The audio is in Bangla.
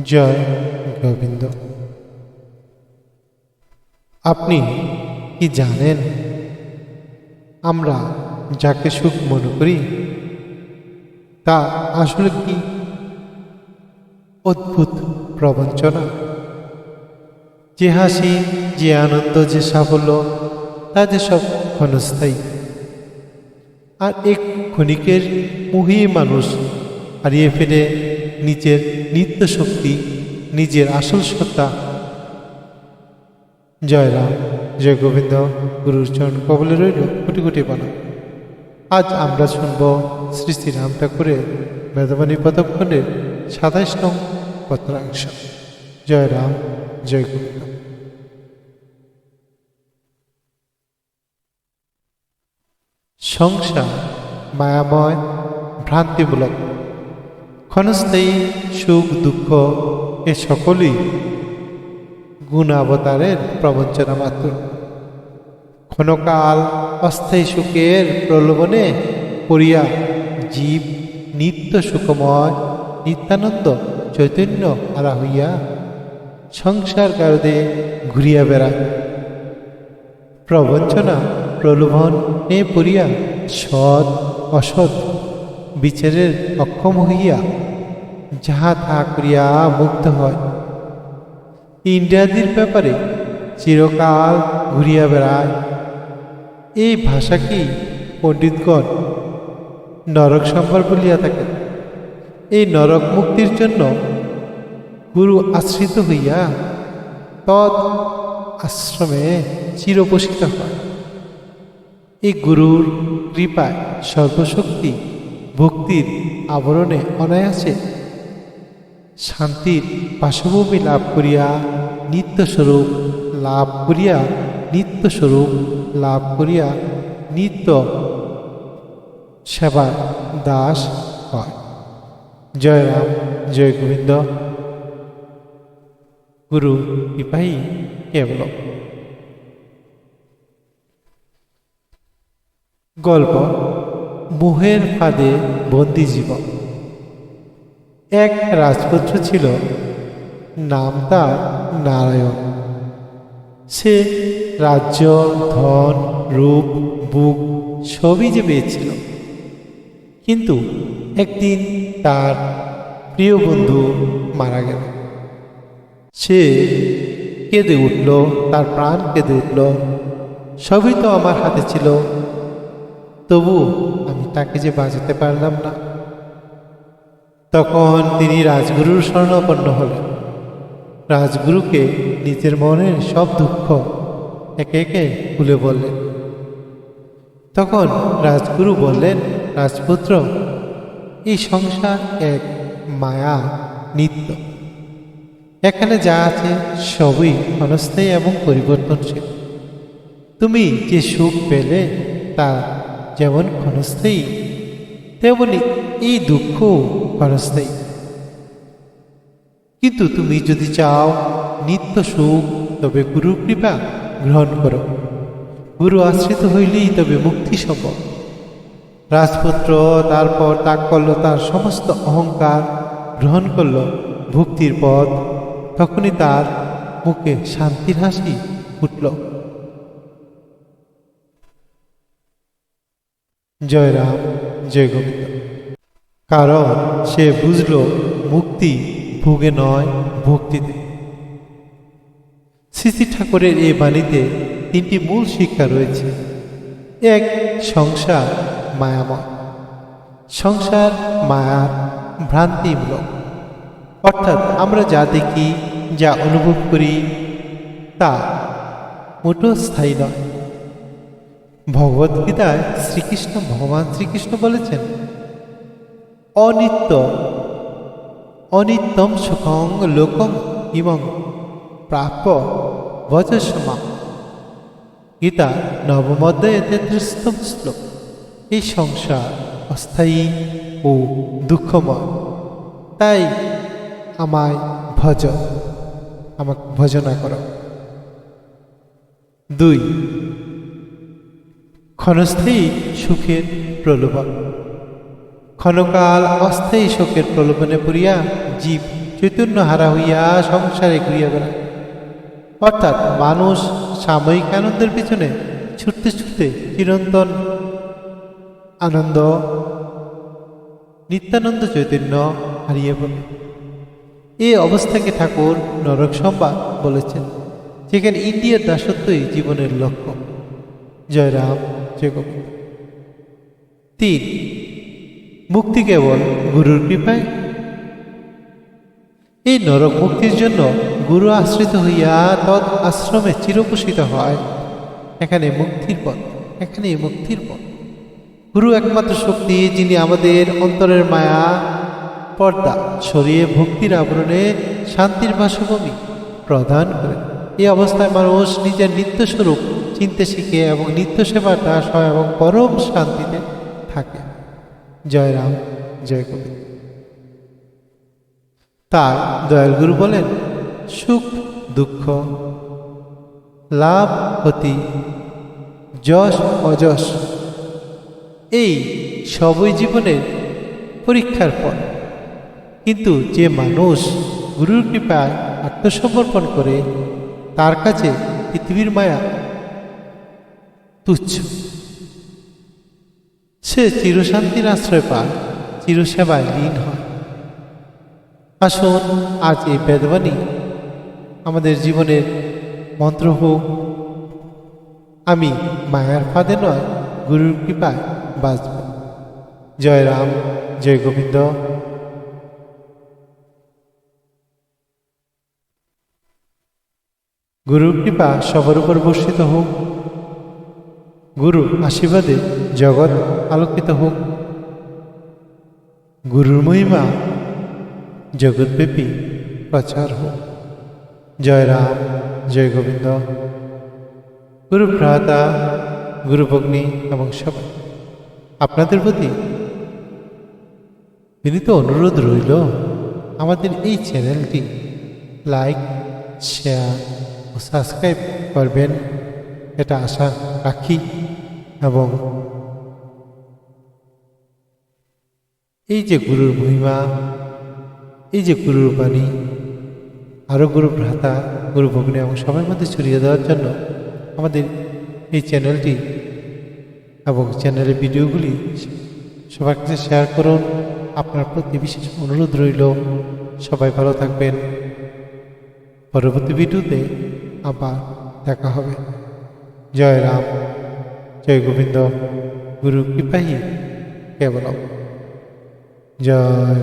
জয় গোবিন্দ। আপনি কি জানেন আমরা যাকে সুখ মনে করি, তা আসলে কি অদ্ভুত প্রবঞ্চনা? যে হাসি, যে আনন্দ, যে সাফল্য, তা যে সব ক্ষণস্থায়ী। আর এক ক্ষণিকের মুহি মানুষ হারিয়ে ফেলে নিজের নিত্য শক্তি নিজের আসল সত্তা। জয় রাম, জয় গোবিন্দ, গুরুর চরণ কবলে রইল কোটি কোটি বানা আজ আমরা শুনব শ্রী শ্রী রাম ঠাকুরের বেদবাণী পদক্ষণের সাতাইশ নং পত্রাংশ। জয় রাম, জয় গোবিন্দ। সংসার, মায়াময়, ভ্রান্তিমূলক। ক্ষণস্থায়ী সুখ, দুঃখ, এ সকলই গুণাবতারের প্রবঞ্চনা মাত্র। ক্ষণকাল অস্থায়ী সুখের প্রলোভনে পড়িয়া জীব নিত্য সুখময়, নিত্যানন্দ, চৈতন্য হারা হইয়া সংসার কারদে ঘুরিয়া বেড়ায় প্রবঞ্চনা, প্রলোভন নে পড়িয়া সৎ, অসৎ বিচারের অক্ষম হইয়া যাহা তাহা করিয়া মুগ্ধ হয়। ইন্দ্রাদির ব্যাপারে চিরকাল ঘুরিয়া বেড়ায়। এই ভাষাকেই পণ্ডিতগণ নরক সম্ভার বলিয়া থাকেন? এই নরক মুক্তির জন্য গুরু আশ্রিত হইয়া তৎ আশ্রমে চিরপোষিত হয়। এই গুরুর কৃপায় সর্বশক্তি ভক্তির আবরণে অনায়াসে শান্তির পাশভূমি লাভ করিয়া নিত্যস্বরূপ লাভ করিয়া, নিত্যস্বরূপ লাভ করিয়া নিত্য সেবার দাস হয়। জয় রাম, জয় গোবিন্দ। গুরু কৃপাই কেবল। গল্প মোহের ফাঁদে বন্দি জীবন। এক রাজপুত্র ছিল, নাম তার নারায়ণ। সে রাজ্য, ধন, রূপ, বুক সবই যে পেয়েছিল। কিন্তু একদিন তার প্রিয় বন্ধু মারা গেল। সে কেঁদে উঠল, তার প্রাণ কেঁদে উঠল। সবই তো আমার হাতে ছিল তবু আমি তাকে যে বাঁচাতে পারলাম না। তখন তিনি রাজগুরুর স্বর্ণপন্ন হলেন। রাজগুরুকে নিজের মনের সব দুঃখ একে একে খুলে বললেন। তখন রাজগুরু বললেন, রাজপুত্র, এই সংসার এক মায়া নিত্য। এখানে যা আছে সবই ক্ষণস্থায়ী এবং পরিবর্তনশীল। তুমি যে সুখ পেলে তা যেমন ক্ষণস্থায়ী, তেমনি এই দুঃখ ক্ষণস্থায়ী। কিন্তু তুমি যদি চাও নিত্য সুখ, তবে গুরু কৃপা গ্রহণ করো। গুরু আশ্রিত হইলেই তবে মুক্তি সম্ভব। রাজপুত্র তারপর ত্যাগ করল তার সমস্ত অহংকার, গ্রহণ করল ভক্তির পথ, তখনই তার মুখে শান্তির হাসি ফুটল। জয় রাম, জয় গোবিন্দ। কারণ সে বুঝল মুক্তি ভোগে নয় ভক্তিতে শ্রী ঠাকুরের এই বাণীতে তিনটি মূল শিক্ষা রয়েছে। এক, সংসার মায়াময়। সংসার মায়ার ভ্রান্তিমূলক। অর্থাৎ আমরা যা দেখি, যা অনুভব করি, তা মোটো স্থায়ী নয়। ভগবদ্গীতায় শ্রীকৃষ্ণ, ভগবান শ্রীকৃষ্ণ বলেছেন, অনিত্য, অনিত্যম সুখং লোকম ইমং প্রাপ্য বজসমা গীতা নবম অধ্যায়ে তেত্রিশতম শ্লোক। এই সংসার অস্থায়ী ও দুঃখময়। তাই আমায় ভজ, আমাকে ভজনা করো। দুই ক্ষণস্থায়ী সুখের প্রলোভন। ক্ষণকাল অস্থায়ী শোকের প্রলোভনে পড়িয়া জীব চৈতন্য হারা হইয়া সংসারে ঘুরিয়া বেড়ায়। অর্থাৎ মানুষ সাময়িক আনন্দের পিছনে ছুটতে ছুটতে চিরন্তন আনন্দ, নিত্যানন্দ চৈতন্য হারিয়ে পড়ে। এই অবস্থাকে ঠাকুর নরক সংবাদ বলেছেন, যেখানে ইন্ডিয়ার দাসত্বই জীবনের লক্ষ্য। জয়রাম জয় তিন, মুক্তি কেবল গুরুর কৃপায়। এই নরক মুক্তির জন্য গুরু আশ্রিত হইয়া তৎ আশ্রমে চিরপোষিত হয়। এখানে মুক্তির পথ, এখানে মুক্তির পথ। গুরু একমাত্র শক্তি যিনি আমাদের অন্তরের মায়া, পর্দা সরিয়ে ভক্তির আবরণে শান্তির বাসভূমি প্রদান করেন। এই অবস্থায় মানুষ নিজের নিত্যস্বরূপ চিনতে শিখে এবং নিত্য সেবার দাস হয় এবং পরম শান্তিতে থাকে। জয় রাম, জয় গোবিন্দ। তার দয়াল গুরু বলেন, সুখ, দুঃখ, লাভ, ক্ষতি, যশ, অযশ, এই সবই জীবনের পরীক্ষার পর কিন্তু যে মানুষ গুরুর কৃপায় আত্মসমর্পণ করে, তার কাছে পৃথিবীর মায়া তুচ্ছ। সে চিরশান্তির আশ্রয় পায়, চিরসেবায় লীন হয়। আসুন, আজ এই বেদবাণী আমাদের জীবনের মন্ত্র হোক। আমি মায়ার ফাঁদে নয়, গুরুর কৃপায় বাঁচব। জয় রাম, জয় গোবিন্দ। গুরুর কৃপা সবার উপর বর্ষিত হোক। গুরু আশীর্বাদে জগৎ আলোকিত হোক। গুরুর মহিমা জগৎব্যাপী প্রচার হোক। জয় রাম, জয় গোবিন্দ। গুরু ভ্রাতা গুরু ভগ্নী এবং সবাই, আপনাদের প্রতি বিনীত অনুরোধ রইল, আমাদের এই চ্যানেলটি লাইক, শেয়ার ও সাবস্ক্রাইব করবেন। এটা আশা রাখি। এবং এই যে গুরুর মহিমা, এই যে গুরুর বাণী আরও গুরু ভ্রাতা, গুরু ভগ্নী এবং সবার মধ্যে ছড়িয়ে দেওয়ার জন্য আমাদের এই চ্যানেলটি এবং চ্যানেলের ভিডিওগুলি সবার কাছে শেয়ার করুন। আপনার প্রতি বিশেষ অনুরোধ রইল। সবাই ভালো থাকবেন। পরবর্তী ভিডিওতে আবার দেখা হবে। জয় রাম। জয় গোবিন্দ। গুরু কৃপাহী কেবল জয়